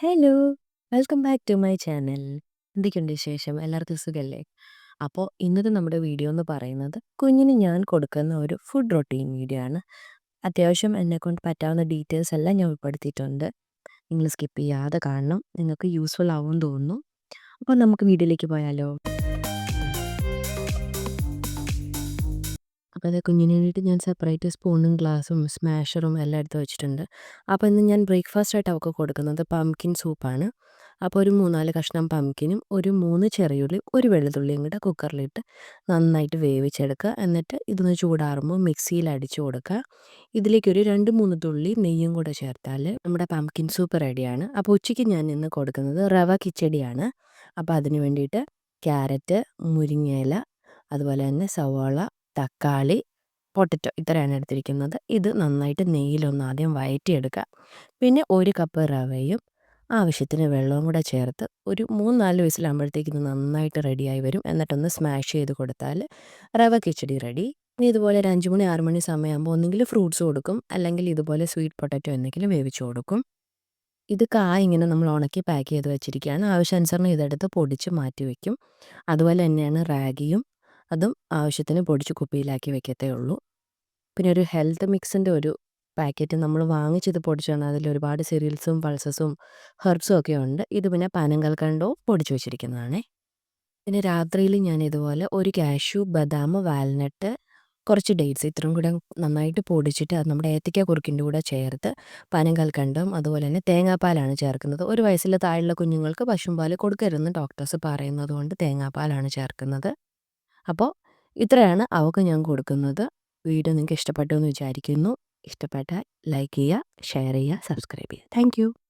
Hello! Welcome back to my channel. എന്തൊക്കെയുണ്ട് ശേഷം എല്ലാവർക്കും സുഖമല്ലേ അപ്പോൾ ഇന്നത്തെ നമ്മുടെ വീഡിയോ എന്ന് പറയുന്നത് കുഞ്ഞിന് ഞാൻ കൊടുക്കുന്ന ഒരു ഫുഡ് റൊട്ടീൻ വീഡിയോ ആണ്. അത്യാവശ്യം എന്നെക്കൊണ്ട് പറ്റാവുന്ന ഡീറ്റെയിൽസ് എല്ലാം ഞാൻ ഉൾപ്പെടുത്തിയിട്ടുണ്ട്. നിങ്ങൾ സ്കിപ്പ് ചെയ്യാതെ കാണണം. നിങ്ങൾക്ക് യൂസ്ഫുൾ ആവുമെന്ന് തോന്നുന്നു. അപ്പോൾ നമുക്ക് വീഡിയോയിലേക്ക് പോയാലോ? അപ്പോൾ അത് കുഞ്ഞിന് വേണ്ടിയിട്ട് ഞാൻ സെപ്പറേറ്റ് സ്പൂണും ഗ്ലാസും സ്മാഷറും എല്ലാം എടുത്ത് വെച്ചിട്ടുണ്ട്. അപ്പോൾ ഇന്ന് ഞാൻ ബ്രേക്ക്ഫാസ്റ്റ് ആയിട്ട് അവൾക്ക് കൊടുക്കുന്നത് പംകിൻ സൂപ്പാണ്. അപ്പോൾ ഒരു 3, 4 കഷ്ണം പംകിനും ഒരു മൂന്ന് ചെറിയുള്ളിയും ഒരു വെളുത്തുള്ളിയും കൂടെ കുക്കറിലിട്ട് നന്നായിട്ട് വേവിച്ചെടുക്കുക. എന്നിട്ട് ഇതൊന്ന് ചൂടാറുമ്പോൾ മിക്സിയിൽ അടിച്ചു കൊടുക്കുക. ഇതിലേക്ക് ഒരു 2, 3 തുള്ളി നെയ്യും കൂടെ ചേർത്താൽ നമ്മുടെ പംകിൻ സൂപ്പ് റെഡിയാണ്. അപ്പോൾ ഉച്ചയ്ക്ക് ഞാൻ ഇന്ന് കൊടുക്കുന്നത് റവ കിച്ചടിയാണ്. അപ്പോൾ അതിന് വേണ്ടിയിട്ട് ക്യാരറ്റ്, മുരിങ്ങയില, അതുപോലെ തന്നെ സവാള, തക്കാളി, പൊട്ടറ്റോ ഇത്രയാണ് എടുത്തിരിക്കുന്നത്. ഇത് നന്നായിട്ട് നെയ്യിലൊന്ന് ആദ്യം വയറ്റിയെടുക്കുക പിന്നെ ഒരു കപ്പ് റവയും ആവശ്യത്തിന് വെള്ളവും കൂടെ ചേർത്ത് ഒരു 3, 4 വയസ്സിലാകുമ്പോഴത്തേക്ക് ഇത് നന്നായിട്ട് റെഡിയായി വരും. എന്നിട്ടൊന്ന് സ്മാഷ് ചെയ്ത് കൊടുത്താൽ റവ കിച്ചടി റെഡി. ഇനി ഇതുപോലെ ഒരു അഞ്ച് മണി ആറ് മണി സമയമാകുമ്പോൾ ഒന്നുകിൽ ഫ്രൂട്ട്സ് കൊടുക്കും. അല്ലെങ്കിൽ ഇതുപോലെ സ്വീറ്റ് പൊട്ടറ്റോ എന്തെങ്കിലും വേവിച്ച് കൊടുക്കും. ഇത് കായ ഇങ്ങനെ നമ്മൾ ഉണക്കി പാക്ക് ചെയ്ത് വെച്ചിരിക്കുകയാണ്. ആവശ്യാനുസരണം ഇതെടുത്ത് പൊടിച്ച് മാറ്റി വയ്ക്കും. അതുപോലെ തന്നെയാണ് റാഗിയും. അതും ആവശ്യത്തിന് പൊടിച്ച് കുപ്പിയിലാക്കി വെക്കത്തേ ഉള്ളൂ. പിന്നെ ഒരു ഹെൽത്ത് മിക്സിന്റെ ഒരു പാക്കറ്റ് നമ്മൾ വാങ്ങിച്ചത് പൊടിച്ചാണ് അതിൽ ഒരുപാട് സീരിയൽസും പൾസസും ഹെർബ്സും ഒക്കെ ഉണ്ട്. ഇത് പിന്നെ പനങ്കൽക്കണ്ടവും പൊടിച്ച് വെച്ചിരിക്കുന്നതാണേ. പിന്നെ രാത്രിയിൽ ഞാൻ ഇതുപോലെ ഒരു കാഷ്യൂ, ബദാം, വാൽനട്ട്, കുറച്ച് ഡേറ്റ്സ് ഇത്രയും കൂടെ നന്നായിട്ട് പൊടിച്ചിട്ട് അത് നമ്മുടെ ഏത്തയ്ക്ക കുറുക്കിന്റെ കൂടെ ചേർത്ത് പനം കൽക്കണ്ടും അതുപോലെ തന്നെ തേങ്ങാപ്പാലാണ് ചേർക്കുന്നത്. ഒരു വയസ്സിൽ താഴെയുള്ള കുഞ്ഞുങ്ങൾക്ക് പശുമ്പാൽ കൊടുക്കരുതെന്ന് ഡോക്ടേഴ്സ് പറയുന്നത് കൊണ്ട് തേങ്ങാപ്പാലാണ് ചേർക്കുന്നത്. അപ്പോൾ ഇത്രയാണ് അവൾക്ക് ഞാൻ കൊടുക്കുന്നത്. വീഡിയോ നിങ്ങൾക്ക് ഇഷ്ടപ്പെട്ടു എന്ന് വിചാരിക്കുന്നു. ഇഷ്ടപ്പെട്ടാൽ ലൈക്ക് ചെയ്യുക, ഷെയർ ചെയ്യുക, സബ്സ്ക്രൈബ് ചെയ്യുക. താങ്ക്.